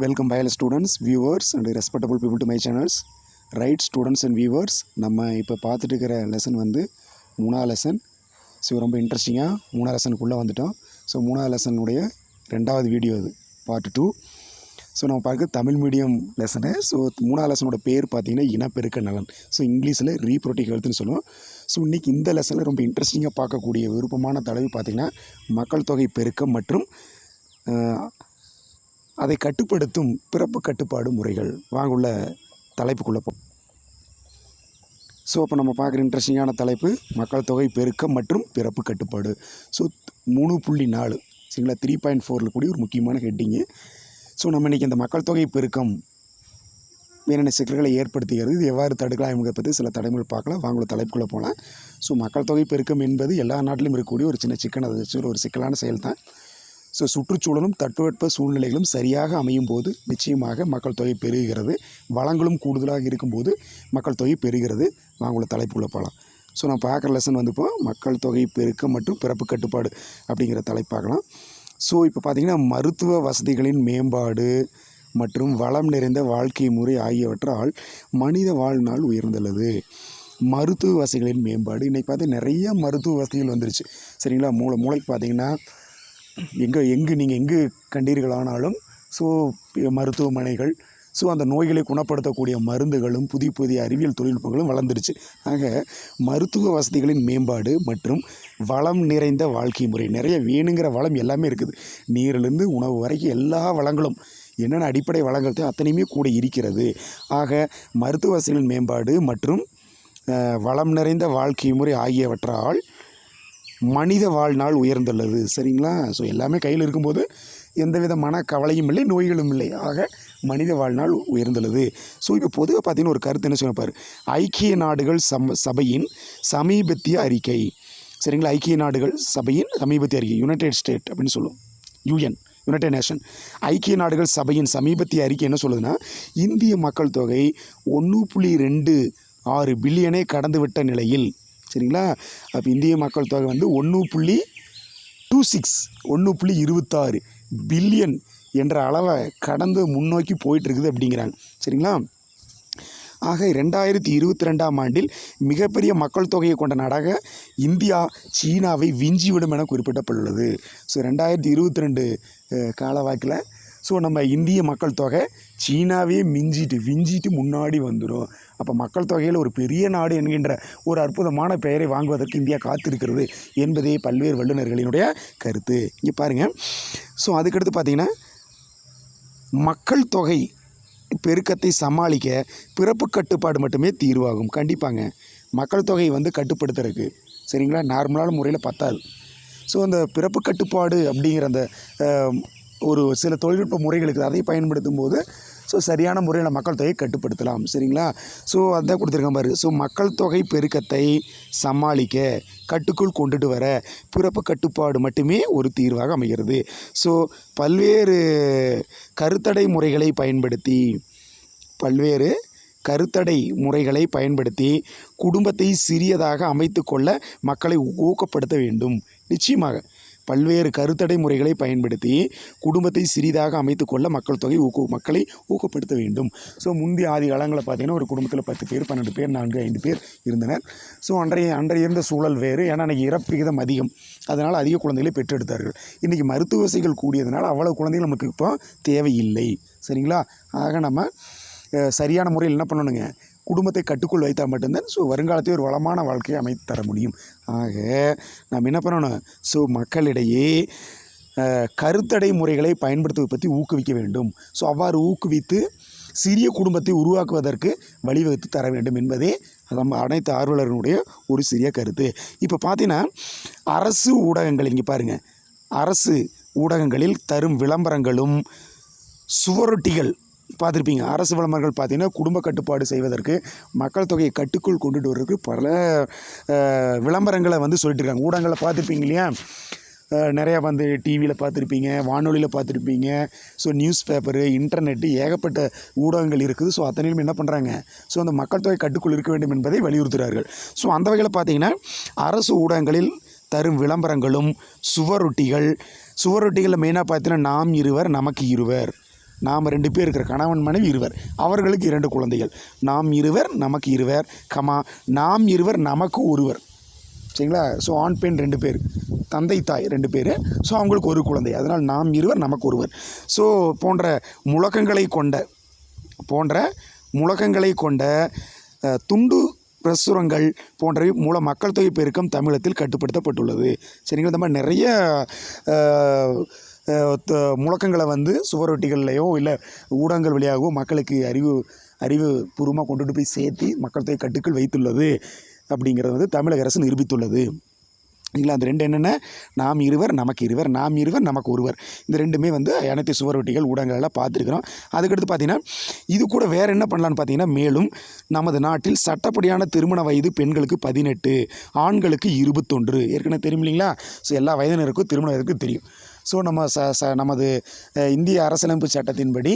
Welcome பயல students viewers and respectable people to my channels right students and viewers நம்ம இப்போ பார்த்துட்டு இருக்கிற லெசன் வந்து மூணாவது லெசன் ஸோ ரொம்ப இன்ட்ரெஸ்டிங்காக மூணாவது லெசனுக்குள்ளே வந்துட்டோம். ஸோ மூணாவது லெசனுடைய ரெண்டாவது வீடியோ இது பார்ட் டூ ஸோ நம்ம பார்க்க தமிழ் மீடியம் லெசனு ஸோ மூணாவது லெசனோட பேர் பார்த்திங்கன்னா இனப்பெருக்க நலன். ஸோ இங்கிலீஷில் ரீப்ரோட்டிக் ஹெல்த்னு சொல்லுவோம். ஸோ இன்றைக்கி இந்த லெசனில் ரொம்ப இன்ட்ரெஸ்டிங்காக பார்க்கக்கூடிய விருப்பமான தலைவு பார்த்திங்கன்னா மக்கள் தொகை பெருக்கம் மற்றும் அதை கட்டுப்படுத்தும் பிறப்பு கட்டுப்பாடு முறைகள். வாங்க உள்ள தலைப்புக்குள்ளே போ ஸோ அப்போ நம்ம பார்க்குற இன்ட்ரெஸ்டிங்கான தலைப்பு மக்கள் தொகை பெருக்கம் மற்றும் பிறப்பு கட்டுப்பாடு. ஸோ மூணு புள்ளி நாலு சரிங்களா? த்ரீ பாயிண்ட் ஃபோரில் கூடிய ஒரு முக்கியமான ஹெட்டிங்கு ஸோ நம்ம இன்றைக்கி இந்த மக்கள் தொகை பெருக்கம் என்னென்ன சிக்கல்களை ஏற்படுத்துகிறது இது எவ்வாறு தடுக்கலாம் என்பதை பற்றி சில தடைமுறை பார்க்கலாம். வாங்கள தலைப்புக்குள்ளே போகலாம். ஸோ மக்கள் தொகை பெருக்கம் என்பது எல்லா நாட்டிலும் இருக்கக்கூடிய ஒரு சின்ன சிக்கன் அது வச்சு ஒரு சிக்கலான செயல் தான் ஸோ சுற்றுச்சூழலும் தட்பவெட்ப சூழ்நிலைகளும் சரியாக அமையும் போது நிச்சயமாக மக்கள் தொகை பெருகிறது. வளங்களும் கூடுதலாக இருக்கும்போது மக்கள் தொகை பெருகிறது. வாங்குள்ள தலைப்புள்ள போகலாம் ஸோ நான் பார்க்குற லெசன் வந்து இப்போ மக்கள் தொகை பெருக்கம் மற்றும் பிறப்பு கட்டுப்பாடு அப்படிங்கிற தலைப்பாகலாம் ஸோ இப்போ பார்த்திங்கன்னா மருத்துவ வசதிகளின் மேம்பாடு மற்றும் வளம் நிறைந்த வாழ்க்கை முறை ஆகியவற்றால் மனித வாழ்நாள் உயர்ந்துள்ளது. மருத்துவ வசதிகளின் மேம்பாடு. இன்றைக்கி பார்த்தா நிறைய மருத்துவ வசதிகள் வந்துருச்சு. சரிங்களா? மூளை மூளைக்கு பார்த்தீங்கன்னா எங்கே எங்கு நீங்கள் எங்கு கண்டீர்களானாலும் ஸோ மருத்துவமனைகள் ஸோ அந்த நோய்களை குணப்படுத்தக்கூடிய மருந்துகளும் புதிய புதிய அறிவியல் தொழில்நுட்பங்களும் வளர்ந்துருச்சு. ஆக மருத்துவ வசதிகளின் மேம்பாடு மற்றும் வளம் நிறைந்த வாழ்க்கை முறை நிறைய வேணுங்கிற வளம் எல்லாமே இருக்குது. நீரிலிருந்து உணவு வரைக்கும் எல்லா வளங்களும் என்னென்ன அடிப்படை வளங்கள் அத்தனையுமே கூட இருக்கிறது. ஆக மருத்துவ வசதிகளின் மேம்பாடு மற்றும் வளம் நிறைந்த வாழ்க்கை முறை ஆகியவற்றால் மனித வாழ்நாள் உயர்ந்துள்ளது. சரிங்களா? ஸோ எல்லாமே கையில் இருக்கும்போது எந்தவித மன கவலையும் இல்லை நோய்களும் இல்லை. ஆக மனித வாழ்நாள் உயர்ந்துள்ளது. ஸோ இப்போ பொதுவாக பார்த்தீங்கன்னா ஒரு கருத்து என்ன சொன்னப்பார் ஐக்கிய நாடுகள் சம் சபையின் சமீபத்திய அறிக்கை. சரிங்களா? ஐக்கிய நாடுகள் சபையின் சமீபத்திய அறிக்கை. யுனைடெட் ஸ்டேட் அப்படின்னு சொல்லுவோம். யூஎன் யுனைடெட் நேஷன் ஐக்கிய நாடுகள் சபையின் சமீபத்திய அறிக்கை என்ன சொல்லுதுன்னா இந்திய மக்கள் தொகை ஒன்று புள்ளி ரெண்டு ஆறு பில்லியனை கடந்துவிட்ட நிலையில் சரிங்களா? அப்போ இந்திய மக்கள் தொகை வந்து ஒன்று புள்ளி டூ சிக்ஸ் ஒன்று புள்ளி இருபத்தாறு பில்லியன் என்ற அளவை கடந்து முன்னோக்கி போயிட்டுருக்குது அப்படிங்கிறாங்க. சரிங்களா? ஆக ரெண்டாயிரத்தி இருபத்தி ரெண்டாம் ஆண்டில் மிகப்பெரிய மக்கள் தொகையை கொண்ட நாடாக இந்தியா சீனாவை விஞ்சிவிடும் என குறிப்பிடப்பட்டுள்ளது. ஸோ ரெண்டாயிரத்தி இருபத்தி ரெண்டு காலவாக்கில் ஸோ நம்ம இந்திய மக்கள் தொகை சீனாவே மிஞ்சிட்டு விஞ்சிட்டு முன்னாடி வந்துடும் அப்போ மக்கள் தொகையில் ஒரு பெரிய நாடு என்கின்ற ஒரு அற்புதமான பெயரை வாங்குவதற்கு இந்தியா காத்திருக்கிறது என்பதே பல்வேறு வல்லுநர்களினுடைய கருத்து. இங்கே பாருங்கள் ஸோ அதுக்கடுத்து பார்த்தீங்கன்னா மக்கள் தொகை பெருக்கத்தை சமாளிக்க பிறப்பு கட்டுப்பாடு மட்டுமே தீர்வாகும். கண்டிப்பாங்க. மக்கள் தொகை வந்து கட்டுப்படுத்துறதுக்கு சரிங்களா? நார்மலான முறையில் பத்தாது. ஸோ அந்த பிறப்பு கட்டுப்பாடு அப்படிங்கிற அந்த ஒரு சில தொழில்நுட்ப முறைகளுக்கு அதை பயன்படுத்தும் போது ஸோ சரியான முறையில் மக்கள் தொகையை கட்டுப்படுத்தலாம். சரிங்களா? ஸோ அதான் கொடுத்துருக்கேன் பாரு. ஸோ மக்கள் தொகை பெருக்கத்தை சமாளிக்க கட்டுக்குள் கொண்டுட்டு வர பிறப்பு கட்டுப்பாடு மட்டுமே ஒரு தீர்வாக அமைகிறது. ஸோ பல்வேறு கருத்தடை முறைகளை பயன்படுத்தி பல்வேறு கருத்தடை முறைகளை பயன்படுத்தி குடும்பத்தை சிறியதாக அமைத்து கொள்ள மக்களை ஊக்கப்படுத்த வேண்டும். நிச்சயமாக பல்வேறு கருத்தடை முறைகளை பயன்படுத்தி குடும்பத்தை சிறிதாக அமைத்து கொள்ள மக்கள் தொகை ஊக்கு மக்களை ஊக்கப்படுத்த வேண்டும். ஸோ முந்தைய ஆதி காலங்களில் பார்த்தீங்கன்னா ஒரு குடும்பத்தில் பத்து பேர் பன்னெண்டு பேர் நான்கு ஐந்து பேர் இருந்தனர். ஸோ அன்றைய அன்றைய இருந்த சூழல் வேறு. ஏன்னா அன்றைக்கி இறப்பு விகிதம் அதிகம். அதனால் அதிக குழந்தைகளை பெற்றெடுத்தார்கள். இன்றைக்கி மருத்துவ வசதிகள் கூடியதுனால் அவ்வளோ குழந்தைகள் நமக்கு இப்போ தேவையில்லை. சரிங்களா? ஆக நம்ம சரியான முறையில் என்ன பண்ணணுங்க? குடும்பத்தை கட்டுக்குள் வைத்தால் மட்டும்தான் ஸோ வருங்காலத்தையும் ஒரு வளமான வாழ்க்கையை அமைத்து தர முடியும். ஆக நாம் என்ன பண்ணணும்? ஸோ மக்களிடையே கருத்தடை முறைகளை பயன்படுத்துவதை பற்றி ஊக்குவிக்க வேண்டும். ஸோ அவ்வாறு ஊக்குவித்து சிறிய குடும்பத்தை உருவாக்குவதற்கு வழிவகுத்து தர வேண்டும் என்பதே நம்ம அனைத்து ஆர்வலர்களுடைய ஒரு சிறிய கருத்து. இப்போ பார்த்தீங்கன்னா அரசு ஊடகங்கள் இங்கே பாருங்கள் அரசு ஊடகங்களில் தரும் விளம்பரங்களும் சுவரொட்டிகள் பார்த்துருப்பீங்க. அரசு விளம்பரங்கள் பார்த்தீங்கன்னா குடும்ப கட்டுப்பாடு செய்வதற்கு மக்கள் தொகையை கட்டுக்குள் கொண்டுட்டு வர்றதுக்கு பல விளம்பரங்களை வந்து சொல்லிட்டு இருக்காங்க ஊடகங்களை பார்த்துருப்பீங்க இல்லையா? நிறையா வந்து டிவியில் பார்த்துருப்பீங்க வானொலியில் பார்த்துருப்பீங்க. ஸோ நியூஸ் பேப்பரு இன்டர்நெட்டு ஏகப்பட்ட ஊடகங்கள் இருக்குது. ஸோ அத்தனையும் என்ன பண்ணுறாங்க ஸோ அந்த மக்கள் தொகை கட்டுக்குள் இருக்க வேண்டும் என்பதை வலியுறுத்துகிறார்கள் ஸோ அந்த வகையில் பார்த்தீங்கன்னா அரசு ஊடகங்களில் தரும் விளம்பரங்களும் சுவரொட்டிகள். சுவரொட்டிகளில் மெயினாக பார்த்தீங்கன்னா நாம் இருவர் நமக்கு இருவர். நாம் ரெண்டு பேர் இருக்கிற கணவன் மனைவி இருவர். அவர்களுக்கு இரண்டு குழந்தைகள். நாம் இருவர் நமக்கு இருவர். கமா நாம் இருவர் நமக்கு ஒருவர். சரிங்களா? ஸோ ஆண் பெண் ரெண்டு பேர். தந்தை தாய் ரெண்டு பேர். ஸோ அவங்களுக்கு ஒரு குழந்தை. அதனால் நாம் இருவர் நமக்கு ஒருவர். ஸோ போன்ற முழக்கங்களை கொண்ட போன்ற முழக்கங்களை கொண்ட துண்டு பிரசுரங்கள் போன்றவை மூலம் மக்கள் தொகை பெருக்கம் தமிழகத்தில் கட்டுப்படுத்தப்பட்டுள்ளது. சரிங்களா? இந்த மாதிரி நிறைய முழக்கங்களை வந்து சுவரொட்டிகள்லையோ இல்லை ஊடகங்கள் வழியாகவோ மக்களுக்கு அறிவு அறிவு பூர்வமாக கொண்டுட்டு போய் சேர்த்து மக்கள் தொகை கட்டுக்குள் வைத்துள்ளது அப்படிங்கிறது வந்து தமிழக அரசு நிரூபித்துள்ளது. இல்லை அந்த ரெண்டு என்னென்ன? நாம் இருவர் நமக்கு இருவர் நாம் இருவர் நமக்கு ஒருவர். இந்த ரெண்டுமே வந்து அனைத்து சுவரொட்டிகள் ஊடகங்களெல்லாம் பார்த்துருக்குறோம். அதுக்கடுத்து பார்த்தீங்கன்னா இது கூட வேறு என்ன பண்ணலான்னு பார்த்தீங்கன்னா மேலும் நமது நாட்டில் சட்டப்படியான திருமண வயது பெண்களுக்கு பதினெட்டு ஆண்களுக்கு இருபத்தொன்று. ஏற்கனவே தெரியும் இல்லைங்களா? ஸோ எல்லா வயதினருக்கும் திருமண வயதுக்கும் தெரியும். ஸோ நம்ம ச ச நமது இந்திய அரசியலமைப்பு சட்டத்தின்படி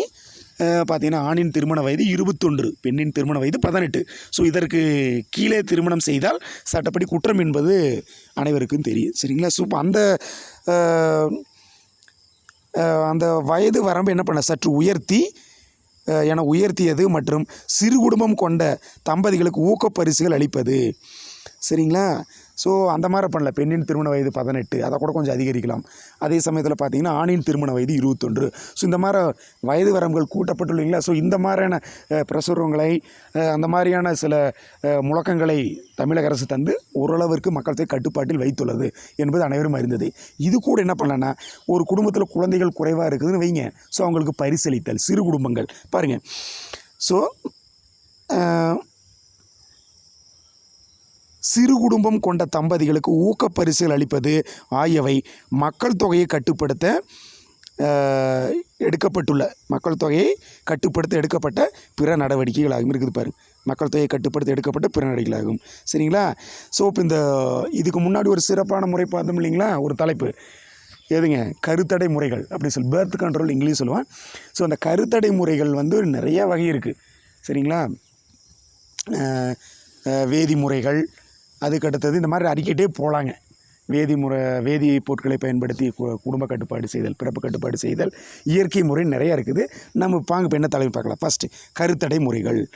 பார்த்திங்கன்னா ஆணின் திருமண வயது இருபத்தொன்று பெண்ணின் திருமண வயது பதினெட்டு. ஸோ இதற்கு கீழே திருமணம் செய்தால் சட்டப்படி குற்றம் என்பது அனைவருக்கும் தெரியும். சரிங்களா? ஸோ அந்த அந்த வயது வரம்பு என்ன பண்ண சற்று உயர்த்தி என உயர்த்தியது மற்றும் சிறு குடும்பம் கொண்ட தம்பதிகளுக்கு ஊக்கப்பரிசுகள் அளிப்பது. சரிங்களா? ஸோ அந்த மாதிரி பண்ணல. பெண்ணின் திருமண வயது பதினெட்டு. அதை கூட கொஞ்சம் அதிகரிக்கலாம். அதே சமயத்தில் பார்த்தீங்கன்னா ஆணின் திருமண வயது இருபத்தொன்று. ஸோ இந்த மாதிரி வயது வரம்புகள் கூட்டப்பட்டுள்ளீங்களா ஸோ இந்த மாதிரியான பிரசுரங்களை அந்த மாதிரியான சில முழக்கங்களை தமிழக அரசு தந்து ஓரளவிற்கு மக்கள் கட்டுப்பாட்டில் வைத்துள்ளது என்பது அனைவரும் அறிந்தது. இது கூட என்ன பண்ணலன்னா ஒரு குடும்பத்தில் குழந்தைகள் குறைவாக இருக்குதுன்னு வைங்க. ஸோ அவங்களுக்கு பரிசளித்தல் சிறு குடும்பங்கள். பாருங்கள் ஸோ சிறு குடும்பம் கொண்ட தம்பதிகளுக்கு ஊக்கப்பரிசுகள் அளிப்பது ஆகியவை மக்கள் தொகையை கட்டுப்படுத்த எடுக்கப்பட்டுள்ள மக்கள் தொகையை கட்டுப்படுத்த எடுக்கப்பட்ட பிற நடவடிக்கைகளாகும் இருக்குது பாரு. மக்கள் தொகையை கட்டுப்படுத்த எடுக்கப்பட்ட பிற நடவடிக்கைகளாகும் சரிங்களா? ஸோ இப்போ இந்த இதுக்கு முன்னாடி ஒரு சிறப்பான முறை பார்த்தோம் இல்லைங்களா? ஒரு தலைப்பு. எதுங்க? கருத்தடை முறைகள் அப்படி சொல்லி பேர்த் கண்ட்ரோல் இங்கிலீஷ் சொல்லுவான். ஸோ அந்த கருத்தடை முறைகள் வந்து நிறைய வகை இருக்குது சரிங்களா? வேதி முறைகள் அதுக்கு அடுத்தது இந்த மாதிரி அறிக்கிட்டே போகலாங்க வேதி முறை வேதி பொருட்களை பயன்படுத்தி கு- குடும்ப கட்டுப்பாடு செய்தல் பிறப்பு கட்டுப்பாடு செய்தல் இயற்கை முறை நிறையா இருக்குது. நம்ம பாங்க இப்போ என்ன தலைமை பார்க்கலாம். ஃபஸ்ட்டு கருத்தடை முறைகள்.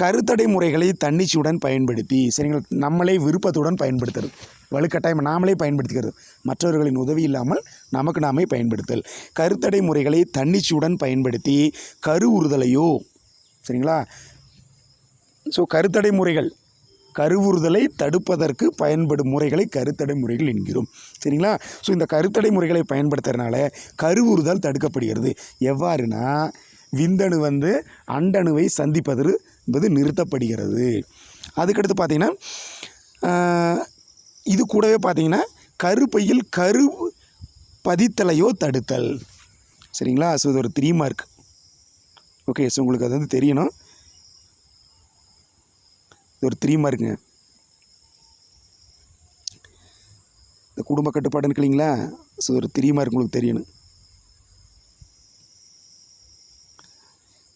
கருத்தடை முறைகளை தன்னிச்சையுடன் பயன்படுத்தி சரிங்களா? நம்மளே விருப்பத்துடன் பயன்படுத்துறது. வலுக்கட்டாயம் நாமளே பயன்படுத்திக்கிறது. மற்றவர்களின் உதவி இல்லாமல் நமக்கு நாமே பயன்படுத்தல். கருத்தடை முறைகளை தன்னிச்சையுடன் பயன்படுத்தி கருவுறுதலையோ சரிங்களா? ஸோ கருத்தடை முறைகள். கருவுறுதலை தடுப்பதற்கு பயன்படும் முறைகளை கருத்தடை முறைகள் என்கிறோம். சரிங்களா? ஸோ இந்த கருத்தடை முறைகளை பயன்படுத்துறதுனால கருவுறுதல் தடுக்கப்படுகிறது. எவ்வாறுனா விந்தணு வந்து அண்டணுவை சந்திப்பது என்பது நிறுத்தப்படுகிறது. அதுக்கடுத்து பார்த்தீங்கன்னா இது கூடவே பார்த்தீங்கன்னா கருப்பையில் கரு பதித்தலையோ தடுத்தல். சரிங்களா? ஸோ இது ஒரு த்ரீ மார்க் ஓகே ஸோ உங்களுக்கு அது வந்து தெரியணும். இது ஒரு த்ரீ மார்க்குங்க இந்த குடும்ப கட்டுப்பாடுன்னு இல்லைங்களா? ஸோ ஒரு த்ரீ மார்க் உங்களுக்கு தெரியணும்.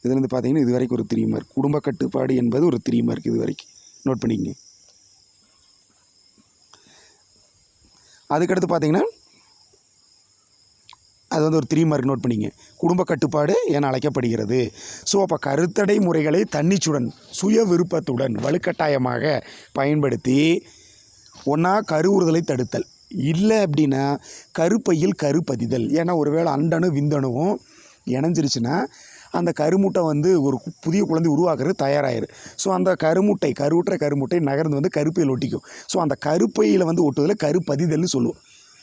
இதுலேருந்து பார்த்தீங்கன்னா இது வரைக்கும் ஒரு த்ரீ மார்க் குடும்ப கட்டுப்பாடு என்பது ஒரு த்ரீ மார்க் இது வரைக்கும். நோட் பண்ணிக்கங்க. அதுக்கடுத்து பார்த்தீங்கன்னா அது வந்து ஒரு த்ரீ மார்க் நோட் பண்ணிங்க. குடும்ப கட்டுப்பாடு என அழைக்கப்படுகிறது. ஸோ அப்போ கருத்தடை முறைகளை தன்னிச்சுடன் சுய விருப்பத்துடன் வலுக்கட்டாயமாக பயன்படுத்தி ஒன்றா கருவுறுதலை தடுத்தல். இல்லை அப்படின்னா கருப்பையில் கருப்பதிதல். ஏன்னா ஒருவேளை அண்டணு விந்தணுவும் இணைஞ்சிருச்சுன்னா அந்த கருமுட்டை வந்து ஒரு புதிய குழந்தை உருவாக்குறது தயாராகிரு ஸோ அந்த கருமுட்டை கருவுற்ற கருமுட்டை நகர்ந்து வந்து கருப்பையில் ஒட்டிக்கும். ஸோ அந்த கருப்பையில் வந்து ஒட்டுவதில் கருப்பதிதல்னு சொல்லுவோம்.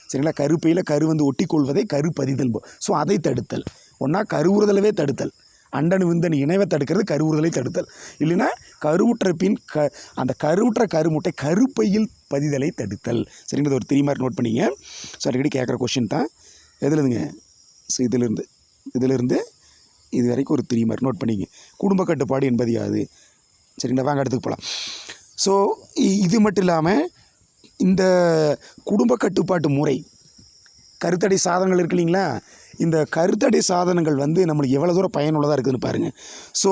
சரிங்களா? கருப்பையில் கரு வந்து ஒட்டிக்கொள்வதை கருப்பதிதல் ஸோ அதை தடுத்தல். ஒன்றா கருவுறுதலவே தடுத்தல். அண்டனு விந்தன் இணைவை தடுக்கிறது கருவுறுதலை தடுத்தல். இல்லைன்னா கருவுற்ற பின் க அந்த கருவுற்ற கருமுட்டை கருப்பையில் பதிதலை தடுத்தல். சரிங்களா? ஒரு த்ரீ மார்க் நோட் பண்ணிங்க. ஸோ அடிக்கடி கேட்குற கொஷின் தான். எதுலேருந்துங்க ஸோ இதிலிருந்து இதிலிருந்து இது வரைக்கும் ஒரு த்ரீ மார்க் நோட் பண்ணிங்க. குடும்ப கட்டுப்பாடு என்பது யாது? சரிங்களா? வாங்க இடத்துக்கு போகலாம் ஸோ இது மட்டும் இல்லாமல் இந்த குடும்ப கட்டுப்பாட்டு முறை கருத்தடை சாதனங்கள் இருக்கு இல்லைங்களா? இந்த கருத்தடை சாதனங்கள் வந்து நம்மளுக்கு எவ்வளோ தூரம் பயனுள்ளதாக இருக்குதுன்னு பாருங்கள் ஸோ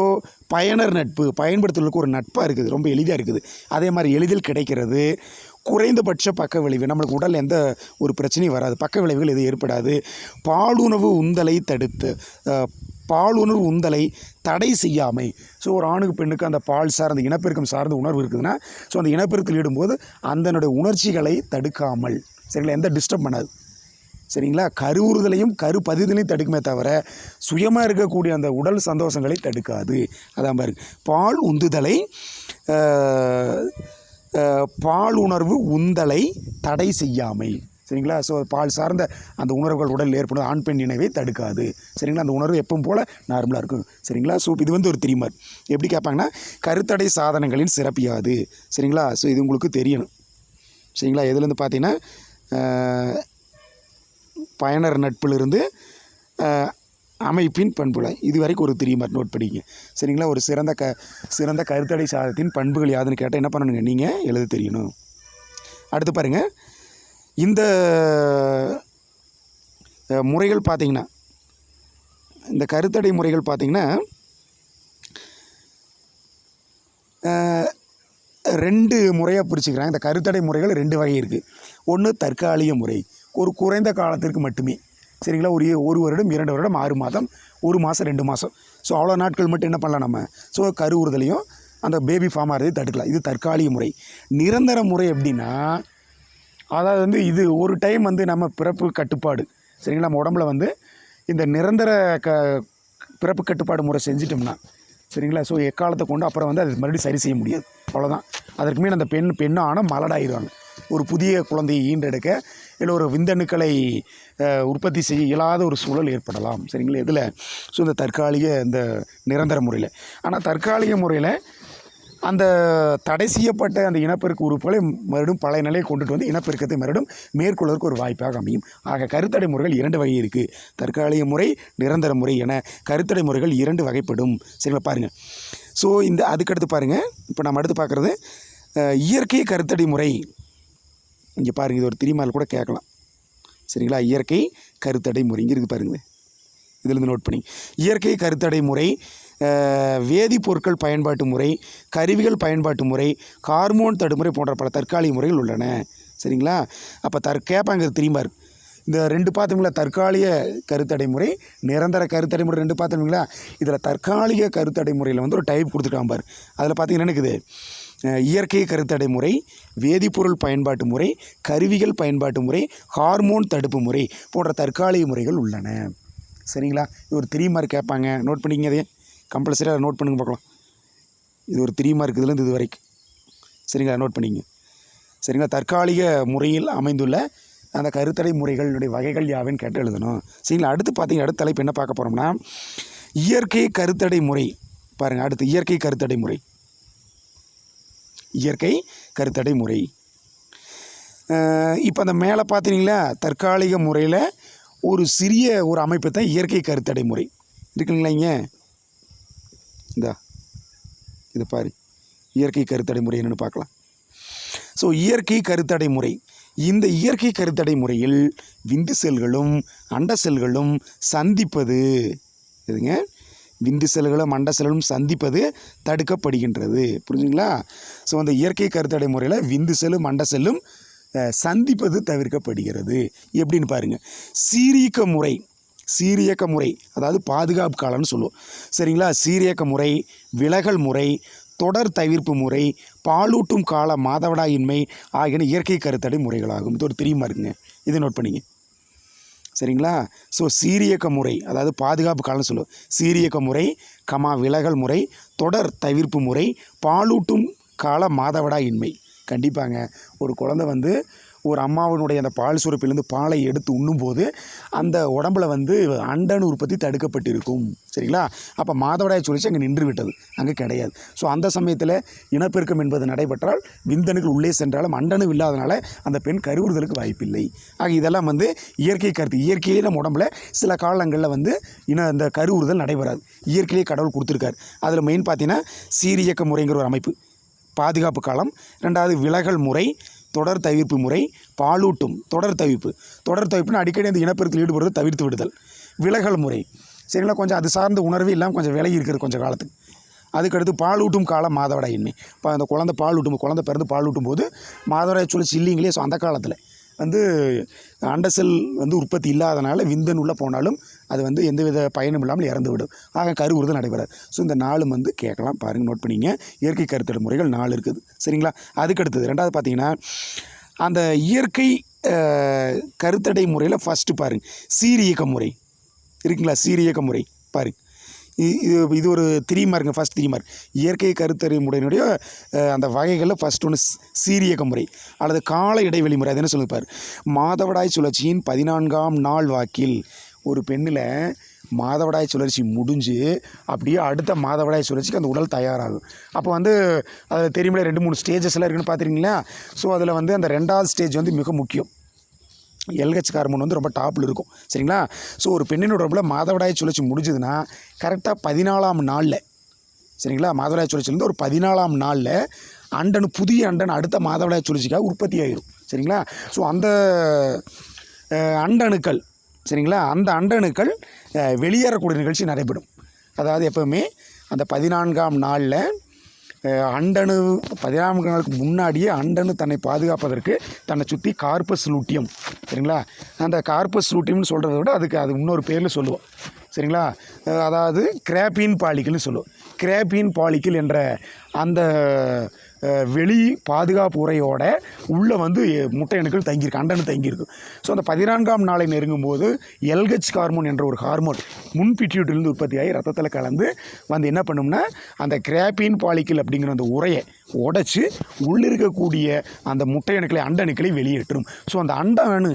பயனர் நட்பு பயன்படுத்துவதற்கு ஒரு நட்பாக இருக்குது ரொம்ப எளிதாக இருக்குது. அதே மாதிரி எளிதில் கிடைக்கிறது குறைந்தபட்ச பக்க விளைவு நம்மளுக்கு உடல் எந்த ஒரு பிரச்சனையும் வராது பக்க விளைவுகள் எதுவும் ஏற்படாது. பாலுணவு உந்தலை தடுத்து பாலுணர்வு உந்தலை தடை செய்யாமை. ஸோ ஒரு ஆணுக்கு பெண்ணுக்கு அந்த பால் சார்ந்த இனப்பெருக்கம் சார்ந்த உணர்வு இருக்குதுன்னா ஸோ அந்த இனப்பெருக்கத்தில் ஈடும்போது அந்தனுடைய உணர்ச்சிகளை தடுக்காமல். சரிங்களா? எந்த டிஸ்டர்ப் பண்ணாது. சரிங்களா? கருவுறுதலையும் கரு பதிதலையும் தடுக்குமே தவிர சுயமாக இருக்கக்கூடிய அந்த உடல் சந்தோஷங்களை தடுக்காது. அதான் பாருங்க பால் உந்துதலை பால் உணர்வு உந்தலை தடை செய்யாமை. சரிங்களா? ஸோ பால் சார்ந்த அந்த உணர்வுகள் உடலில் ஏற்படும். ஆண் பெண் இணைவை தடுக்காது. சரிங்களா? அந்த உணர்வு எப்பவும் போல் நார்மலாக இருக்கும். சரிங்களா? ஸோ இது வந்து ஒரு திரிமர் எப்படி கேட்பாங்கன்னா கருத்தடை சாதனங்களின் சிறப்பியாது சரிங்களா? ஸோ இது உங்களுக்கு தெரியணும். சரிங்களா? எதுலேருந்து பார்த்தீங்கன்னா பயனர் நட்பிலிருந்து அமைப்பின் பண்புகளை. இது வரைக்கும் ஒரு திரிமர் நோட் படிங்க. சரிங்களா? ஒரு சிறந்த க சிறந்த கருத்தடை சாதத்தின் பண்புகள் யாதுன்னு கேட்டால் என்ன பண்ணணுங்க? நீங்கள் எழுத தெரியணும். அடுத்து பாருங்கள் இந்த முறைகள் பார்த்திங்கன்னா இந்த கருத்தடை முறைகள் பார்த்திங்கன்னா ரெண்டு முறையாக பிரிச்சுக்கிறாங்க. இந்த கருத்தடை முறைகள் ரெண்டு வகை இருக்குது ஒன்று தற்காலிக முறை. ஒரு குறைந்த காலத்திற்கு மட்டுமே. சரிங்களா? ஒரு ஒரு வருடம் இரண்டு வருடம் ஆறு மாதம் ஒரு மாதம் ரெண்டு மாதம் ஸோ அவ்வளோ நாட்கள் மட்டும் என்ன பண்ணலாம் நம்ம? ஸோ கருவுறுதலையும் அந்த பேபி ஃபார்ம் ஆகிறதையும் தடுக்கலாம். இது தற்காலிக முறை. நிரந்தர முறை எப்படின்னா அதாவது வந்து இது ஒரு டைம் வந்து நம்ம பிறப்பு கட்டுப்பாடு. சரிங்களா? நம்ம உடம்புல வந்து இந்த நிரந்தர க பிறப்பு கட்டுப்பாடு முறை செஞ்சிட்டோம்னா சரிங்களா? ஸோ எக்காலத்தை கொண்டு அப்புறம் வந்து அது மறுபடியும் சரி செய்ய முடியாது. அவ்வளோதான் அதற்கு மேல் அந்த பெண் பெண்ணான ஆனால் மலடாயிருவாங்க ஒரு புதிய குழந்தையை ஈண்டெடுக்க இல்லை ஒரு விந்தணுக்களை உற்பத்தி செய்ய இயலாத ஒரு சூழல் ஏற்படலாம். சரிங்களா? இதில் ஸோ இந்த தற்காலிக இந்த நிரந்தர முறையில். ஆனால் தற்காலிக முறையில் அந்த தடை செய்யப்பட்ட அந்த இனப்பெருக்க உறுப்புகளை மறுபடியும் பழைய நிலையை கொண்டுட்டு வந்து இனப்பெருக்கத்தை மறுபடியும் மேற்கொள்வதற்கு ஒரு வாய்ப்பாக அமையும். ஆக கருத்தடை முறைகள் இரண்டு வகை இருக்குது தற்காலிக முறை நிரந்தர முறை என கருத்தடை முறைகள் இரண்டு வகைப்படும். சரிங்களா? பாருங்கள் ஸோ இந்த அதுக்கடுத்து பாருங்கள் இப்போ நம்ம அடுத்து பார்க்குறது இயற்கை கருத்தடை முறை. இங்கே பாருங்கள் இது ஒரு திரிமால் கூட கேட்கலாம். சரிங்களா? இயற்கை கருத்தடை முறை. இங்கே இருக்குது பாருங்கள். இதிலிருந்து நோட் பண்ணி. இயற்கை கருத்தடை முறை வேதிப்பொருட்கள் பயன்பாட்டு முறை கருவிகள் பயன்பாட்டு முறை ஹார்மோன் தடுமுறை போன்ற பல தற்காலிக முறைகள் உள்ளன. சரிங்களா? அப்போ தற் கேட்பாங்க திரும்பார் இந்த ரெண்டு பார்த்தோம்ங்களா தற்காலிக கருத்தடை முறை நிரந்தர கருத்தடை முறை ரெண்டு பார்த்தோம்ங்களா இதில் தற்காலிக கருத்தடை முறையில் வந்து ஒரு டைப் கொடுத்துருக்கான் பார். அதில் பார்த்தீங்கன்னா இருக்குது? இயற்கை கருத்தடை முறை வேதிப்பொருள் பயன்பாட்டு முறை கருவிகள் பயன்பாட்டு முறை ஹார்மோன் தடுப்பு முறை போன்ற தற்காலிக முறைகள் உள்ளன. சரிங்களா? இது ஒரு த்ரீ மார்க் கேட்பாங்க நோட் பண்ணிக்கங்க அதே கம்பல்சரியாக நோட் பண்ணுங்க பார்க்கலாம். இது ஒரு த்ரீ மார்க் இதுலேருந்து இது வரைக்கும். சரிங்களா? நோட் பண்ணிங்க. சரிங்களா? தற்காலிக முறையில் அமைந்துள்ள அந்த கருத்தடை முறைகளினுடைய வகைகள் யாவைன்னு கேட்டு எழுதணும். சரிங்களா? அடுத்து பார்த்தீங்க அடுத்த தலைப்பு என்ன பார்க்க போகிறோம்னா இயற்கை கருத்தடை முறை. பாருங்கள் அடுத்து இயற்கை கருத்தடை முறை. இயற்கை கருத்தடை முறை. இப்போ அந்த மேலே பார்த்தீங்களா? தற்காலிக முறையில் ஒரு சிறிய ஒரு அமைப்பு தான் இயற்கை கருத்தடை முறை. இருக்குங்களா இங்கே இந்தா இது பாரு. இயற்கை கருத்தடை முறை என்னென்னு பார்க்கலாம். ஸோ இயற்கை கருத்தடை முறை இந்த இயற்கை கருத்தடை முறையில் விந்து செல்களும் அண்ட செல்களும் சந்திப்பது எதுங்க? விந்து செல்களும் அண்ட செல்களும் சந்திப்பது தடுக்கப்படுகின்றது. புரிஞ்சுங்களா? ஸோ அந்த இயற்கை கருத்தடை முறையில் விந்து செல்லும் அண்ட செல்லும் சந்திப்பது தவிர்க்கப்படுகிறது. எப்படின்னு பாருங்கள் சீரீக்க முறை. சீரியக்க முறை அதாவது பாதுகாப்பு காலம்னு சொல்லுவோம். சரிங்களா? சீரியக்க முறை விலகல் முறை தொடர் தவிர்ப்பு முறை பாலூட்டும் கால மாதவிடாயின்மை ஆகியன இயற்கை கருத்தடை முறைகளாகும். இது ஒரு தெரியுமா இருக்குங்க இதை நோட் பண்ணிங்க. சரிங்களா? ஸோ சீரியக்க முறை அதாவது பாதுகாப்பு காலம்னு சொல்லுவோம். சீரியக்க முறை கமா விலகல் முறை தொடர் தவிர்ப்பு முறை பாலூட்டும் கால மாதவிடாயின்மை. கண்டிப்பாங்க. ஒரு குழந்தை வந்து ஒரு அம்மாவினுடைய அந்த பால் சுரப்பிலேருந்து பாலை எடுத்து உண்ணும்போது அந்த உடம்புல வந்து அண்டன் உற்பத்தி தடுக்கப்பட்டிருக்கும். சரிங்களா? அப்போ மாதவிடாய் சுழற்சி அங்கே நின்று விட்டது. அங்கே கிடையாது. ஸோ அந்த சமயத்தில் இனப்பெருக்கம் என்பது நடைபெற்றால் விந்தணுக்கள் உள்ளே சென்றாலும் அண்டனு இல்லாதனால அந்த பெண் கருவுறுதலுக்கு வாய்ப்பில்லை. ஆக இதெல்லாம் வந்து இயற்கை கருத்து. இயற்கையிலே நம்ம உடம்புல சில காலங்களில் வந்து இன இந்த கருவுறுதல் நடைபெறாது. இயற்கையிலே கடவுள் கொடுத்துருக்காரு. அதில் மெயின் பார்த்தீங்கன்னா சீரியக்க முறைங்கிற ஒரு அமைப்பு. பாதுகாப்பு காலம். ரெண்டாவது விலகல் முறை. தொடர் தவிர்ப்பு முறை பாலூட்டும். தொடர் தவிர்ப்பு. தொடர் தவிப்புனா அடிக்கடி அந்த இனப்பெருக்கில் ஈடுபடுறது தவிர்த்து விடுதல். விலகல் முறை. சரிங்களா? கொஞ்சம் அது சார்ந்த உணர்வு இல்லாமல் கொஞ்சம் விலகி இருக்கிறது கொஞ்சம் காலத்துக்கு. அதுக்கடுத்து பாலூட்டும் காலம் மாதவிடாயின்மை. இப்போ அந்த குழந்தை பால் ஊட்டும் குழந்தை பிறந்து பால் ஊட்டும் போது மாதவிடாய் சுழற்சி இல்லைங்களே ஸோ அந்த காலத்தில் வந்து அண்டசெல் வந்து உற்பத்தி இல்லாதனால விந்தன் உள்ளே போனாலும் அது வந்து எந்தவித பயனும் இல்லாமல் இறந்து விடும் ஆக கருவுறுதல் நடைபெறாது. ஸோ இந்த நாலும் வந்து கேட்கலாம். பாருங்கள் நோட் பண்ணிங்க. இயற்கை கருத்தடை முறைகள் நாலு இருக்குது. சரிங்களா? அதுக்கு அடுத்தது ரெண்டாவது பார்த்தீங்கன்னா அந்த இயற்கை கருத்தடை முறையில் ஃபஸ்ட்டு பாருங்க. சீரியக்க முறை. இருக்குங்களா? சீரியக்க முறை. பாருங்க. இது இது ஒரு த்ரீ மார்க்குங்க ஃபஸ்ட் த்ரீ மார்க் இயற்கை கருத்தறி முறையினுடைய அந்த வகைகளில் ஃபஸ்ட் ஒன்று சீரியக்க முறை. அல்லது கால இடைவெளி முறை. அது என்ன சொல்லிப்பார் மாதவடாய் மாதவிடாய் சுழற்சியின் பதினான்காம் நாள் வாக்கில் ஒரு பெண்ணில் மாதவிடாய் சுழற்சி முடிஞ்சு அப்படியே அடுத்த மாதவிடாய் சுழற்சிக்கு அந்த உடல் தயாராகும். அப்போ வந்து அது தெரியுமில்ல ரெண்டு மூணு ஸ்டேஜஸ்லாம் இருக்குன்னு பார்த்துருக்கீங்களா ஸோ அதில் வந்து அந்த ரெண்டாவது ஸ்டேஜ் வந்து மிக முக்கியம். எல்ஹெச் ஹார்மோன் வந்து ரொம்ப டாப்பில் இருக்கும். சரிங்களா? ஸோ ஒரு பெண்ணினோட உடம்புல மாதவிடாய் சுழற்சி முடிஞ்சதுன்னா கரெக்டாக பதினாலாம் நாளில் சரிங்களா? மாதவிடாய் சுழற்சியிலேருந்து ஒரு பதினாலாம் நாளில் அண்டனு புதிய அண்டன் அடுத்த மாதவிடாய் சுழற்சிக்காக உற்பத்தி ஆகிரும் சரிங்களா? ஸோ அந்த அண்டணுக்கள் சரிங்களா? அந்த அண்டணுக்கள் வெளியேறக்கூடிய நிகழ்ச்சி நடைபெறும். அதாவது எப்போவுமே அந்த பதினான்காம் நாளில் அண்டணு பதினான்கு நாளுக்கு முன்னாடியே அண்டனு தன்னை பாதுகாப்பதற்கு தன்னை சுற்றி கார்பஸ் லூட்டியம் சரிங்களா? அந்த கார்பஸ் லூட்டியம்னு சொல்கிறத விட அதுக்கு அது இன்னொரு பேரில் சொல்லுவோம் சரிங்களா? அதாவது கிராப்பின் பாலிக்கல்னு சொல்லுவோம். கிராப்பின் பாலிக்கல் என்ற அந்த வெளி பாதுகாப்பு உரையோட உள்ளே வந்து முட்டை அணுக்கள் தங்கியிருக்கு அண்டணு தங்கியிருக்கு. ஸோ அந்த பதினான்காம் நாளை நெருங்கும் போது எல்ஹெச் ஹார்மோன் என்ற ஒரு ஹார்மோன் முன் உற்பத்தி உற்பத்தியாகி ரத்தத்தில் கலந்து வந்து என்ன பண்ணும்னா அந்த கிராப்பின் பாலிக்கல் அப்படிங்கிற அந்த உரையை உடைச்சி உள்ளிருக்கக்கூடிய அந்த முட்டை அணுக்களை அண்ட அணுக்களை வெளியேற்றும். ஸோ அந்த அண்ட அணு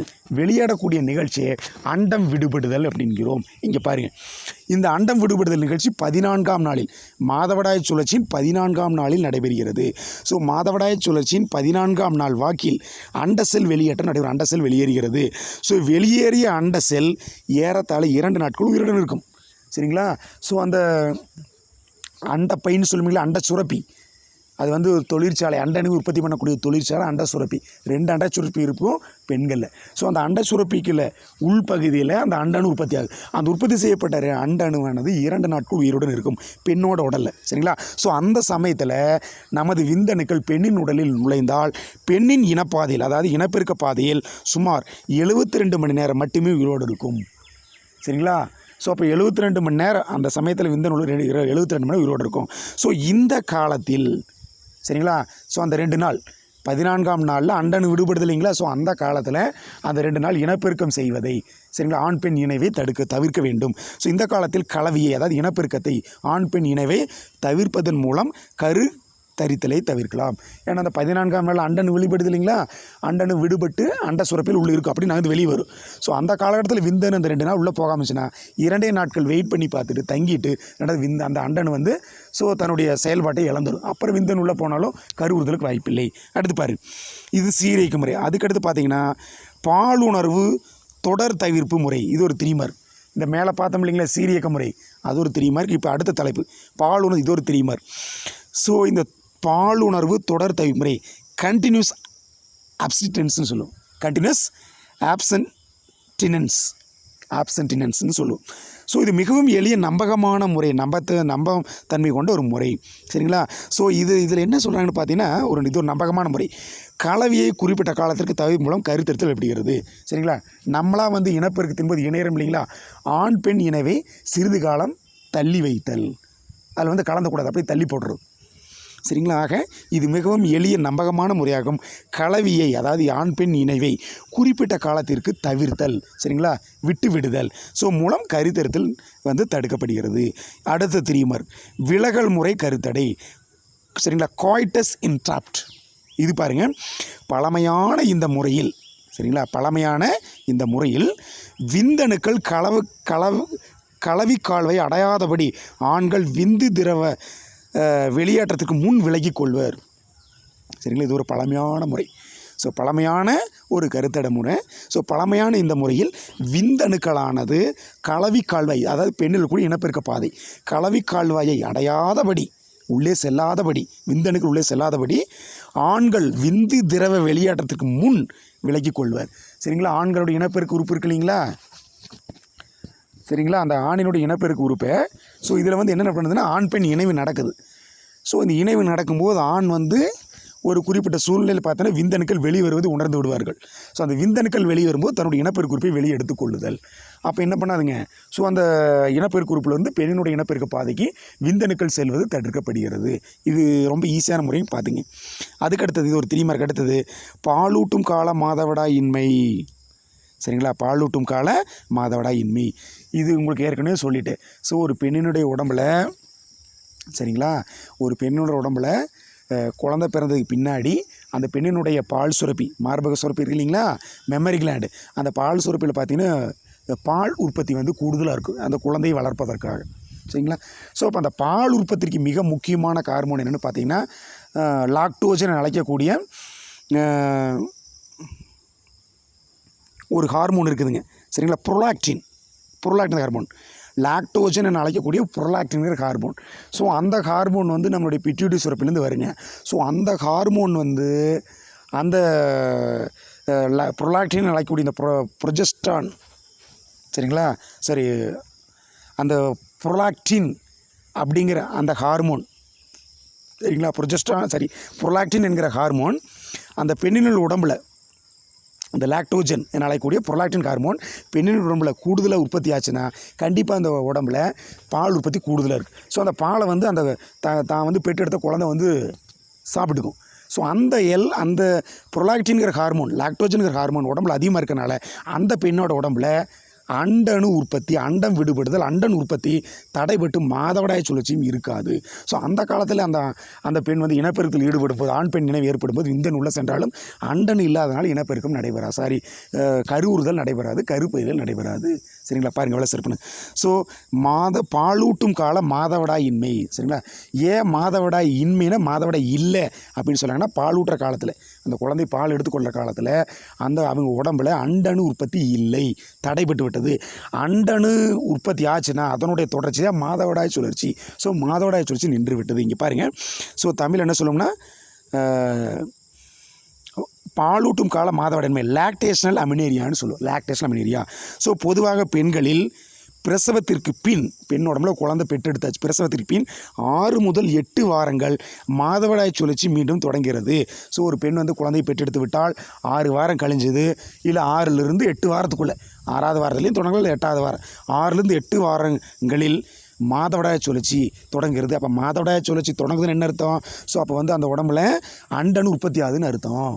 நிகழ்ச்சியை அண்டம் விடுபடுதல் அப்படிங்கிறோம். இங்கே பாருங்கள் இந்த அண்டம் விடுபடுதல் நிகழ்ச்சி பதினான்காம் நாளில் மாதவடாய சுழற்சியின் பதினான்காம் நாளில் நடைபெறுகிறது. ஸோ மாதவடாய சுழற்சியின் பதினான்காம் நாள் வாக்கில் அண்ட செல் வெளியேற்றம் நடைபெறும் அண்ட செல் வெளியேறுகிறது. ஸோ வெளியேறிய அண்ட செல் ஏறத்தாழ இரண்டு நாட்கள் உயிருடன் இருக்கும். சரிங்களா? ஸோ அந்த அண்டப்பைன்னு சொல்லுவீங்களா அண்ட சுரப்பி அது வந்து ஒரு தொழிற்சாலை அண்டனு உற்பத்தி பண்ணக்கூடிய தொழிற்சாலை அண்டை சுரப்பி. ரெண்டு அண்டை சுரப்பி இருக்கும் பெண்களில். ஸோ அந்த அண்டை சுரப்பிக்குள்ள உள்பகுதியில் அந்த அண்டணு உற்பத்தி ஆகுது. அந்த உற்பத்தி செய்யப்பட்ட அண்டணுவானது இரண்டு நாட்கள் உயிருடன் இருக்கும். பெண்ணோட உடலில். சரிங்களா? ஸோ அந்த சமயத்தில் நமது விந்தணுக்கள் பெண்ணின் உடலில் நுழைந்தால் பெண்ணின் இனப்பாதையில் அதாவது இனப்பெருக்க பாதையில் சுமார் 72 ரெண்டு மணி நேரம் மட்டுமே உயிரோடு இருக்கும். சரிங்களா? ஸோ அப்போ 72 ரெண்டு மணி நேரம் அந்த சமயத்தில் விந்த நூல் எழுபத்தி ரெண்டு மணி நேரம் உயிரோடு இருக்கும். ஸோ இந்த காலத்தில் சரிங்களா? ஸோ அந்த ரெண்டு நாள் பதினான்காம் நாளில் அண்டனு விடுபடுது இல்லைங்களா? ஸோ அந்த காலத்தில் அந்த ரெண்டு நாள் இனப்பெருக்கம் செய்வதை சரிங்களா? ஆண் பெண் இணைவை தடுக்க தவிர்க்க வேண்டும். ஸோ இந்த காலத்தில் கலவியை அதாவது இனப்பெருக்கத்தை ஆண் பெண் இணைவை தவிர்ப்பதன் மூலம் கரு தரித்தலை தவிர்க்கலாம். ஏன்னா அந்த பதினான்காம் நாள் அண்டனு வெளிப்படுது இல்லைங்களா? அண்டனு விடுபட்டு அண்ட சுரப்பில் உள்ளே இருக்கும். அப்படி நகர்ந்து வெளியே வரும். ஸோ அந்த காலகட்டத்தில் விந்தன் அந்த ரெண்டு நாள் உள்ளே போகாமச்சுன்னா இரண்டே நாட்கள் வெயிட் பண்ணி பார்த்துட்டு தங்கிட்டு ரெண்டாவது விந்த அந்த அண்டனு வந்து ஸோ தன்னுடைய செயல்பாட்டை இழந்துடும் அப்புறம் விந்தன் உள்ளே போனாலும் கருவுறுதலுக்கு வாய்ப்பில்லை. அடுத்து பாரு. இது சீரைக்கு முறை. அதுக்கடுத்து பார்த்தீங்கன்னா பாலுணர்வு தொடர் தவிர்ப்பு முறை. இது ஒரு திரிமர் இந்த மேலே பார்த்தோம் இல்லைங்களா சீரியக்க முறை. அது ஒரு த்ரீ இப்போ அடுத்த தலைப்பு. பாலுணர்வு இது ஒரு திரிமர் ஸோ இந்த பாலுணர்வு தொடர் தவிமுறை முறை கண்டினியூஸ் அப்சிடென்ஸ்னு சொல்லுவோம். கண்டினியூஸ் ஆப்சன்டினன்ஸ் ஆப்சன்டினன்ஸ்னு சொல்லுவோம். ஸோ இது மிகவும் எளிய நம்பகமான முறை நம்பத்த நம்ப தன்மை கொண்ட ஒரு முறை. சரிங்களா? ஸோ இது இதில் என்ன சொல்கிறாங்கன்னு பார்த்தீங்கன்னா ஒரு இது ஒரு நம்பகமான முறை. கலவையை குறிப்பிட்ட காலத்திற்கு தவிர மூலம் கருத்தெடுத்தல் எப்படிங்கிறது. சரிங்களா? நம்மளாக வந்து இனப்பெருக்கத்தின் போது இணையறம் இல்லைங்களா? ஆண் பெண் இனவே சிறிது காலம் தள்ளி வைத்தல். அதில் வந்து கலந்தக்கூடாது அப்படியே தள்ளி போடுறது சரிங்களா? ஆக இது மிகவும் எளிய நம்பகமான முறையாகும். கலவியை அதாவது ஆண் பெண் இணைவை குறிப்பிட்ட காலத்திற்கு தவிர்த்தல் சரிங்களா? விட்டு விடுதல் ஸோ மூலம் கருத்தருத்தல் வந்து தடுக்கப்படுகிறது. அடுத்த திரிமர் விலகல் முறை கருத்தடை. சரிங்களா? காய்டஸ் இன்ட்ராப்ட் இது பாருங்கள் பழமையான இந்த முறையில் சரிங்களா? பழமையான இந்த முறையில் விந்தணுக்கள் களவு களவு கலவி கால்வை அடையாதபடி ஆண்கள் விந்து திரவ வெளியேற்றத்துக்கு முன் விலகிக் கொள்வர். சரிங்களா? இது ஒரு பழமையான முறை. ஸோ பழமையான ஒரு கருத்தடை முறை ஸோ பழமையான இந்த முறையில் விந்தணுக்களானது களவி கால்வாய் அதாவது பெண்ணில் கூட இனப்பெருக்க பாதை. களவி கால்வாயை அடையாதபடி உள்ளே செல்லாதபடி விந்தணுக்கள் உள்ளே செல்லாதபடி ஆண்கள் விந்து திரவ வெளியேற்றத்துக்கு முன் விலகிக் கொள்வர். சரிங்களா? ஆண்களுடைய இனப்பெருக்க உறுப்பு இருக்கு இல்லைங்களா? சரிங்களா? அந்த ஆணினுடைய இனப்பெருக்க உறுப்பை ஸோ இதில் வந்து என்னென்ன பண்ணுதுன்னா ஆண் பெண் இணைவு நடக்குது. ஸோ இந்த இணைவு நடக்கும்போது ஆண் வந்து ஒரு குறிப்பிட்ட சூழ்நிலையில் பார்த்தோன்னா விந்தணுக்கள் வெளிவருவது உணர்ந்து விடுவார்கள். ஸோ அந்த விந்தணுக்கள் வெளிவரும்போது தன்னுடைய இனப்பெருக்குறிப்பை வெளியே எடுத்துக்கொள்ளுதல் அப்போ என்ன பண்ணாதுங்க? ஸோ அந்த இனப்பெருக்குறிப்பிலிருந்து வந்து பெண்ணினுடைய இனப்பெருக்க பாதைக்கு விந்தணுக்கள் செல்வது தடுக்கப்படுகிறது. இது ரொம்ப ஈஸியான முறையும் பார்த்துங்க அதுக்கடுத்தது இது ஒரு திரிமார்க் அடுத்தது பாலூட்டும் கால மாதவடா இன்மை சரிங்களா? பாலூட்டும் கால மாதவிடாய் இன்மை இது உங்களுக்கு ஏற்கனவே சொல்லிட்டேன். ஸோ ஒரு பெண்ணினுடைய உடம்புல சரிங்களா? ஒரு பெண்ணோட உடம்புல குழந்த பிறந்ததுக்கு பின்னாடி அந்த பெண்ணினுடைய பால் சுரப்பி மார்பக சுரப்பி இருக்கு இல்லைங்களா? மெமரி கிளாண்டு அந்த பால் சுரப்பியில் பார்த்தீங்கன்னா பால் உற்பத்தி வந்து கூடுதலாக இருக்கும் அந்த குழந்தையை வளர்ப்பதற்காக. சரிங்களா? ஸோ அப்போ அந்த பால் உற்பத்திக்கு மிக முக்கியமான ஹார்மோன் என்னென்னு பார்த்தீங்கன்னா லாக்டோஜன் அழைக்கக்கூடிய ஒரு ஹார்மோன் இருக்குதுங்க. சரிங்களா? ப்ரொலாக்டின் புரலாக்டின் ஹார்மோன் லாக்டோஜன் என அழைக்கக்கூடிய ப்ரொலாக்டின்கிற ஹார்மோன் ஸோ அந்த ஹார்மோன் வந்து நம்மளுடைய பிட்யூட்டி சுரப்பிலேருந்து வருங்க. ஸோ அந்த ஹார்மோன் வந்து அந்த ப்ரொலாக்டின் அழைக்கக்கூடிய இந்த ப்ரொ ப்ரொஜெஸ்டான். சரிங்களா? சரி அந்த ப்ரொலாக்டின் அப்படிங்கிற அந்த ஹார்மோன் சரிங்களா? ப்ரொஜெஸ்டான் சரி ப்ரொலாக்டின் என்கிற ஹார்மோன் அந்த பெண்ணினுள் உடம்புல அந்த லாக்டோஜன் என அழைக்கக்கூடிய ப்ரொலாக்டின் ஹார்மோன் பெண்ணின் உடம்புல கூடுதலாக உற்பத்தி ஆச்சுன்னா கண்டிப்பாக அந்த உடம்புல பால் உற்பத்தி கூடுதலாக இருக்குது ஸோ அந்த பாலை வந்து அந்த த தான் வந்து பெற்றெடுத்த குழந்தை வந்து சாப்பிட்டுக்கும். ஸோ அந்த எல் அந்த புரொலாக்டின்கிற ஹார்மோன் லாக்டோஜனுங்கிற ஹார்மோன் உடம்புல அதிகமாக இருக்கனால அந்த பெண்ணோட உடம்புல அண்டணு உற்பத்தி அண்டம் விடுபடுதல் அண்டன் உற்பத்தி தடைபட்டு மாதவிடாய் சுழற்சியும் இருக்காது. ஸோ அந்த காலத்தில் அந்த அந்த பெண் வந்து இனப்பெருக்கத்தில் ஈடுபடும் போது ஆண் பெண் நினைவு ஏற்படும் போது விந்தன் உள்ள சென்றாலும் அண்டன் இல்லாதனால் இனப்பெருக்கம் நடைபெறாது. சாரி கருவுறுதல் நடைபெறாது கருப்பயிர்கள் நடைபெறாது. சரிங்களா? பாருங்கள் எவ்வளோ சிறப்புன்னு. ஸோ மாத பாலூட்டும் கால மாதவிடாய் இன்மை சரிங்களா? ஏன் மாதவிடாய் இன்மைனா மாதவிடாய் இல்லை அப்படின்னு சொன்னாங்கன்னா பாலூட்டுற காலத்தில். அந்த குழந்தை பால் எடுத்துக்கொள்கிற காலத்தில் அந்த அவங்க உடம்புல அண்டணு உற்பத்தி இல்லை. தடைபட்டு விட்டது. அண்டணு உற்பத்தி ஆச்சுன்னா அதனுடைய தொடர்ச்சியாக மாதவிடாய் சுழற்சி. ஸோ மாதவிடாய் சுழற்சி நின்று விட்டது. இங்கே பாருங்கள் ஸோ தமிழ் என்ன சொல்லணும்னா பாலூட்டும் கால மாதவிடன்மை லாக்டேஷனல் அமினேரியான்னு சொல்லுவோம். லாக்டேஷனல் அமினேரியா ஸோ பொதுவாக பெண்களில் பிரசவத்திற்கு பின் பெண் உடம்புல குழந்தை பெற்றெடுத்தாச்சு. பிரசவத்திற்கு பின் ஆறு முதல் எட்டு வாரங்கள் மாதவிடாய் சுழற்சி மீண்டும் தொடங்கிறது. ஸோ ஒரு பெண் வந்து குழந்தையை பெற்றெடுத்து விட்டால் ஆறு வாரம் கழிஞ்சது இல்லை ஆறிலிருந்து எட்டு வாரத்துக்குள்ளே. ஆறாவது வாரத்துலேயும் தொடங்கல எட்டாவது வாரம். ஆறுலேருந்து எட்டு வாரங்களில் மாதவிடாய் சுழற்சி தொடங்கிறது. அப்போ மாதவிடாய் சுழற்சி தொடங்குதுன்னு என்ன அர்த்தம்? ஸோ அப்போ வந்து அந்த உடம்புல அண்டனு உற்பத்தி ஆகுதுன்னு அர்த்தம்.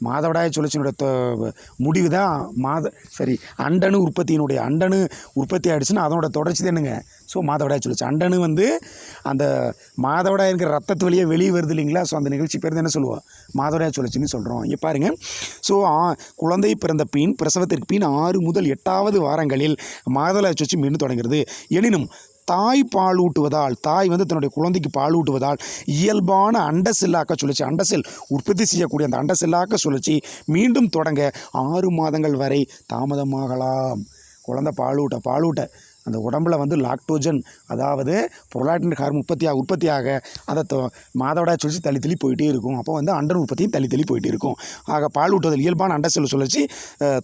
மாதவிடாய சுழற்சியினுடைய தொ- முடிவு தான் மாத சரி அண்டணு உற்பத்தியினுடைய அண்டணு உற்பத்தி ஆகிடுச்சுன்னா அதனோட தொடர்ச்சி தானுங்க ஸோ மாதவிடாய் சுழற்சி. அண்டனு வந்து அந்த மாதவிடாய் இருக்கிற ரத்தத்து வழியே வெளியே வருது இல்லைங்களா? ஸோ அந்த நிகழ்ச்சி பேர் என்ன சொல்லுவோம் மாதவிடாய் சுழற்சின்னு சொல்கிறோம் இங்கே பாருங்க. ஸோ குழந்தை பிறந்த பின் பிரசவத்திற்கு பின் ஆறு முதல் எட்டாவது வாரங்களில் மாதவிடாய் சுழற்சி மீண்டும் தொடங்குகிறது. எனினும் தாய் பால் ஊட்டுவதால் தாய் வந்து தன்னுடைய குழந்தைக்கு பால் ஊட்டுவதால் இயல்பான அண்ட செல்லாக்க சுழற்சி அண்ட செல் உற்பத்தி செய்யக்கூடிய அந்த அண்ட செல்லாக்க சுழற்சி மீண்டும் தொடங்க ஆறு மாதங்கள் வரை தாமதமாகலாம். குழந்தை பாலூட்ட பாலூட்ட. அந்த உடம்புல வந்து லாக்டோஜன் அதாவது பொருளாட்டின் ஹார்மோன் உற்பத்தியாக உற்பத்தியாக அதை தொ- மாதவிடாய் சுழற்சி தள்ளி தள்ளி போயிட்டே இருக்கும். அப்போ வந்து அண்டர் உற்பத்தியும் தள்ளி தள்ளி போயிட்டே இருக்கும். ஆக பால் ஊட்டுதல் இயல்பான அண்ட செல் சுழற்சி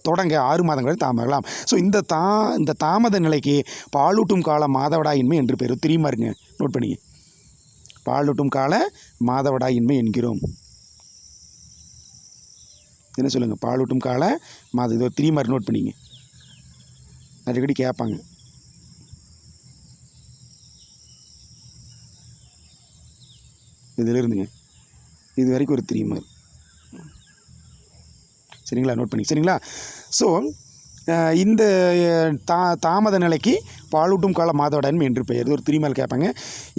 தொடங்க ஆறு மாதங்கள் வரை ஸோ இந்த தா இந்த தாமத நிலைக்கு பாலூட்டும் கால மாதவிடாயின்மை என்று பேர் தெரியுமா இருங்க? நோட் பண்ணிங்க. பாலூட்டும் கால மாதவிடாயின்மை என்கிறோம். என்ன சொல்லுங்கள் பாலூட்டும் கால மாத இதோ த்ரீ நோட் பண்ணிங்க. அடிக்கடி கேட்பாங்க. இதில் இருந்துங்க இது வரைக்கும் ஒரு த்ரீ மார்க் சரிங்களா? நோட் பண்ணி. சரிங்களா? ஸோ இந்த தா தாமத நிலைக்கு பாலூட்டும் கால மாதவிடான்மை என்று பெயர். இது ஒரு திரிமல் கேட்பாங்க.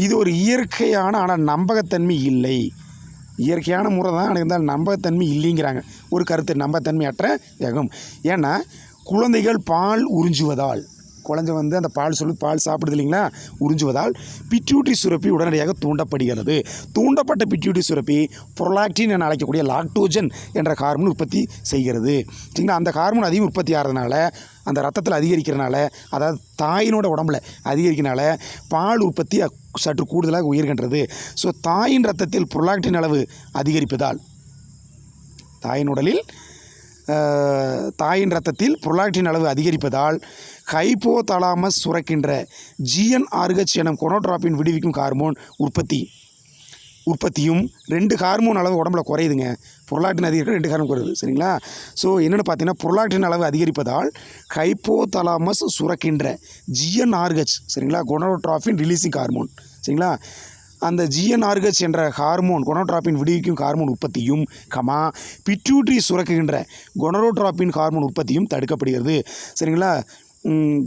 இது ஒரு இயற்கையான ஆனால் நம்பகத்தன்மை இல்லை. இயற்கையான முறை தான் எனக்கு இருந்தால் நம்பகத்தன்மை இல்லைங்கிறாங்க. ஒரு கருத்து நம்பத்தன்மை அற்ற வேகம் ஏன்னா குழந்தைகள் பால் உறிஞ்சுவதால். குழந்தை வந்து அந்த பால் சொல்லி பால் சாப்பிடுது இல்லைங்களா? உறிஞ்சுவதால் பிட்யூட்டி சுரப்பி உடனடியாக தூண்டப்படுகிறது. தூண்டப்பட்ட பிட்யூட்டி சுரப்பி புரலாக்டின் என அழைக்கக்கூடிய லாக்டோஜன் என்ற ஹார்மோன் உற்பத்தி செய்கிறது. சரிங்களா? அந்த ஹார்மோன் அதிகம் உற்பத்தி ஆகிறதுனால அந்த ரத்தத்தில் அதிகரிக்கிறனால அதாவது தாயினோட உடம்புல அதிகரிக்கிறனால பால் உற்பத்தி சற்று கூடுதலாக உயர்கின்றது. ஸோ தாயின் ரத்தத்தில் புரலாக்டின் அளவு அதிகரிப்பதால் தாயின் உடலில் தாயின் ரத்தத்தில் புரலாக்டின் அளவு அதிகரிப்பதால் ஹைப்போதலாமஸ் சுரக்கின்ற ஜிஎன்ஆர்ஹெச் எனும் கொனோட்ராப்பின் விடுவிக்கும் ஹார்மோன் உற்பத்தி. உற்பத்தியும் ரெண்டு ஹார்மோன் அளவு உடம்புல குறையுதுங்க. புரலாட்டின் அதிகரிக்க ரெண்டு ஹார்மோன் குறையுது. சரிங்களா? ஸோ என்னென்னு பார்த்தீங்கன்னா புரலாட்டின் அளவு அதிகரிப்பதால் ஹைப்போதலாமஸ் சுரக்கின்ற ஜிஎன்ஆர்ஹெச் சரிங்களா? கொனோட்ராஃபின் ரிலீஸிங் ஹார்மோன் சரிங்களா? அந்த ஜிஎன்ஆர்ஹெச் என்ற ஹார்மோன் கொனோட்ராப்பின் விடுவிக்கும் ஹார்மோன் உற்பத்தியும் கமா பிட்யூட்ரி சுரக்குகின்ற கொனரோட்ராப்பின் ஹார்மோன் உற்பத்தியும் தடுக்கப்படுகிறது. சரிங்களா?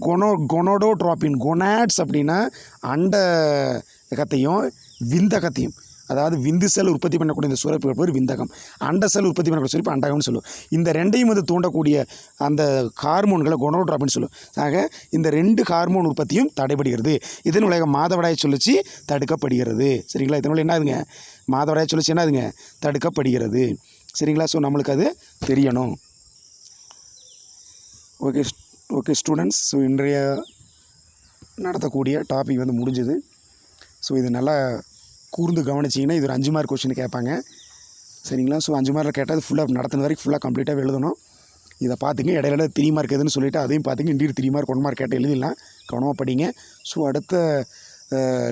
கொனோ கொனோடோட்ராப்பின் கொனாட்ஸ் அப்படின்னா அண்டகத்தையும் விந்தகத்தையும் அதாவது விந்து செல் உற்பத்தி பண்ணக்கூடிய இந்த சுரப்பு பேர் விந்தகம். அண்ட செல் உற்பத்தி பண்ணக்கூடிய சுரப்பு அண்டகம்னு சொல்லுவோம். இந்த ரெண்டையும் வந்து தூண்டக்கூடிய அந்த ஹார்மோன்களை கொனோட்ராப்பின்னு சொல்லுவோம். ஆக இந்த ரெண்டு ஹார்மோன் உற்பத்தியும் தடைபடுகிறது. இதன் விளைவாக மாதவிடாய் சுழற்சி தடுக்கப்படுகிறது. சரிங்களா? இதனால் என்னதுங்க மாதவிடாய் சுழற்சி என்னதுங்க தடுக்கப்படுகிறது. சரிங்களா? ஸோ நம்மளுக்கு அது தெரியணும். ஓகே ஓகே ஸ்டூடெண்ட்ஸ் ஸோ இன்றைய நடத்தக்கூடிய டாபிக் வந்து முடிஞ்சுது. ஸோ இது நல்லா கூர்ந்து கவனிச்சிங்கன்னா இது ஒரு அஞ்சு மார்க் கொஷின் கேட்பாங்க. சரிங்களா? ஸோ அஞ்சு மார்க்கில் கேட்டால் அது ஃபுல்லாக நடத்தின வரைக்கும் ஃபுல்லாக கம்ப்ளீட்டாக எழுதணும். இதை பார்த்துங்க இடையில த்ரீ மார்க் எதுன்னு சொல்லிவிட்டு அதையும் பார்த்துங்க. இண்டியர் த்ரீ மார்க் ஒன் மார்க் கேட்டால் எழுதிடலாம். கவனமாக படிங்க. ஸோ அடுத்த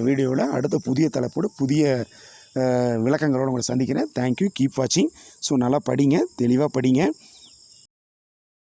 வீடியோவில் அடுத்த புதிய தலைப்போடு புதிய விளக்கங்களோடு உங்களை சந்திக்கிறேன். தேங்க்யூ கீப் வாட்சிங் ஸோ நல்லா படிங்க. தெளிவாக படிங்க.